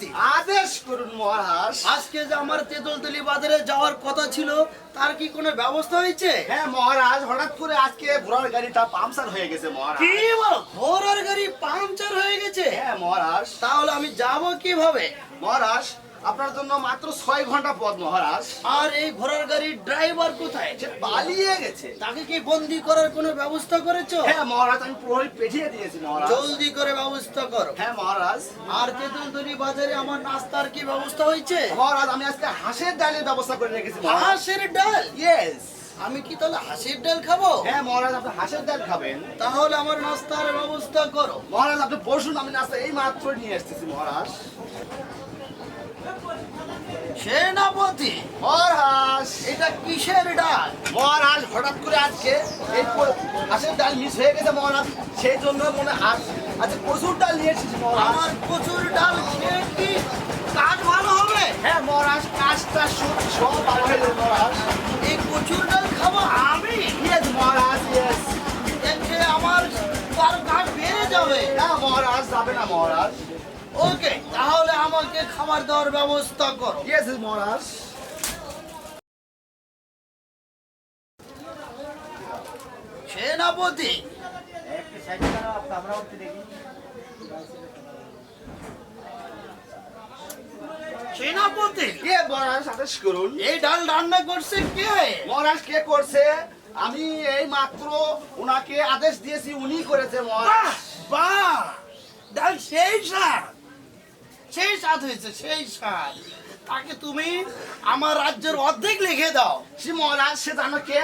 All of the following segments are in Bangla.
সেনাপতি আদেশ করুন মহারাজ। আজকে যে আমার তেঁতুলতলি বাজারে যাওয়ার কথা ছিল তার কি কোনো ব্যবস্থা হয়েছে? হ্যাঁ মহারাজ হঠাৎ করে আজকে ঘোড়ার গাড়িটা পাংচার হয়ে গেছে মহারাজ। কি বলো? ঘোড়ার গাড়ি পাংচার হয়ে গেছে? হ্যাঁ মহারাজ। তাহলে আমি যাব কীভাবে? মহারাজ আপনার জন্য মাত্র ছয় ঘণ্টা পথ মহারাজ। আর এই ঘোড়ার গাড়ির ড্রাইভার কোথায়? সে পালিয়ে গেছে। তাকে কি বন্দি করার কোনো ব্যবস্থা করেছ? হ্যাঁ মহারাজ আমি প্রহরী পেঠিয়ে দিয়েছি মহারাজ। জলদি করে ব্যবস্থা করো। হ্যাঁ মহারাজ। আর তেঁতুলতলি বাজারে আমার নাস্তার কি ব্যবস্থা হয়েছে? মহারাজ আমি আজকে হাঁসের ডালের ব্যবস্থা করে রেখেছি হাঁসের ডাল? ইয়েস আমি কি তাহলে হাঁসের ডাল খাব? হ্যাঁ মহারাজ আপনি হাঁসের ডাল খাবেন। তাহলে আমার নাস্তার ব্যবস্থা করো। মহারাজ আপনি বসুন আমি নাস্তা এই মাত্র নিয়ে এসেছি মহারাজ। সেনাপতি মহারাজ এটা কিসের ডাল? মহারাজ হঠাৎ করে আজকে এই প- ডাল মিস হয়ে গেছে মহারাজ সেই জন্য মনে আজ আজকে প্রচুর ডাল নিয়ে এসেছি আমার প্রচুর ডাল খেয়ে কি কাজ ভালো হবে? হ্যাঁ মহারাজ কাজটা সব সব ভালো হয়ে যাবে মহারাজ। এই প্রচুর ডাল খাব আমি? ইয়েস মহারাজ ইয়েস এতে আমার তার কাজ বেড়ে যাবে। না মহারাজ যাবে না মহারাজ। ওকে তাহলে আমাকে খাবার দেওয়ার ব্যবস্থা করো। ইয়েস মহারাজ সেনাপতি! সেনাপতি! কে মহারাজ আদেশ করুন। এই ডাল রান্না করছে কে? মহারাজ কে করছে? আমি এই মাত্র ওনাকে আদেশ দিয়েছি উনি করেছে মহারাজ বা ডাল সেই স্বাদ সেই সাথ হয়েছে সেই সাথ। তাকে তুমি আমার রাজ্যের অর্ধেক লিখে দাও। সে মহারাজ সে জানো কে?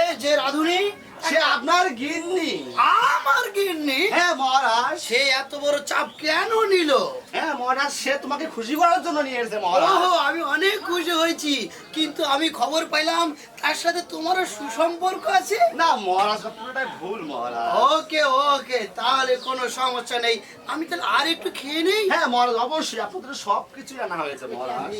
এই যে রাধুনি সে আপনার গিন্নি। আমার গিন্নি? হ্যাঁ মহারাজ সে এত বড় চাপ কেন নিল হ্যাঁ মহারাজ সে তোমাকে খুশি করার জন্য নিয়ে এসেছে মহারাজ ওহো আমি অনেক খুশি হয়েছি কিন্তু আমি খবর পাইলাম তার সাথে তোমারও সুসম্পর্ক আছে না মহারাজ পুরোটাই ভুল মহারাজ ওকে ওকে তাহলে কোনো সমস্যা নেই আমি তাহলে আর একটু খেয়ে নেই হ্যাঁ মহারাজ অবশ্যই আপনাদের সব কিছু আনা হয়েছে মহারাজ